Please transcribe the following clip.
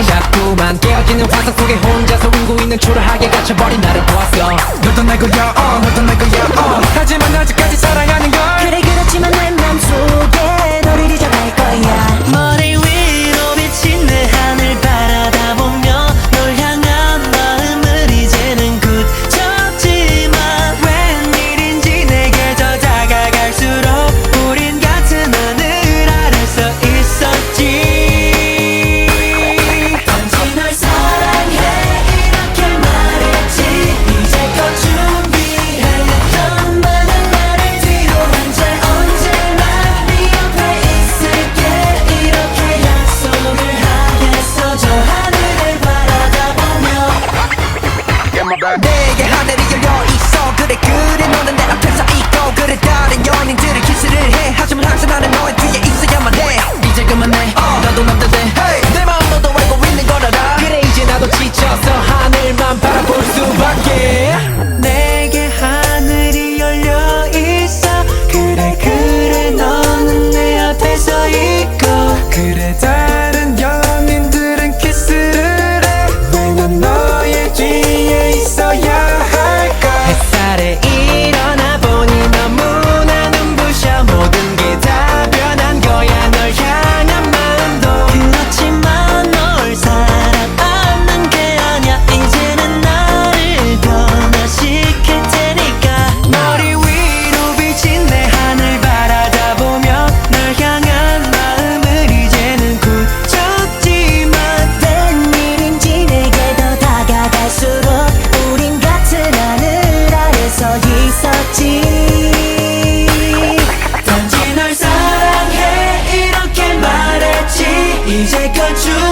해 자꾸만 깨어지는 화상 속에 혼자서 울고 있는 초라하게 갇혀버린 나를 보았어 널 떠날 거야 어, 널 떠날 거야 어. 이제 가주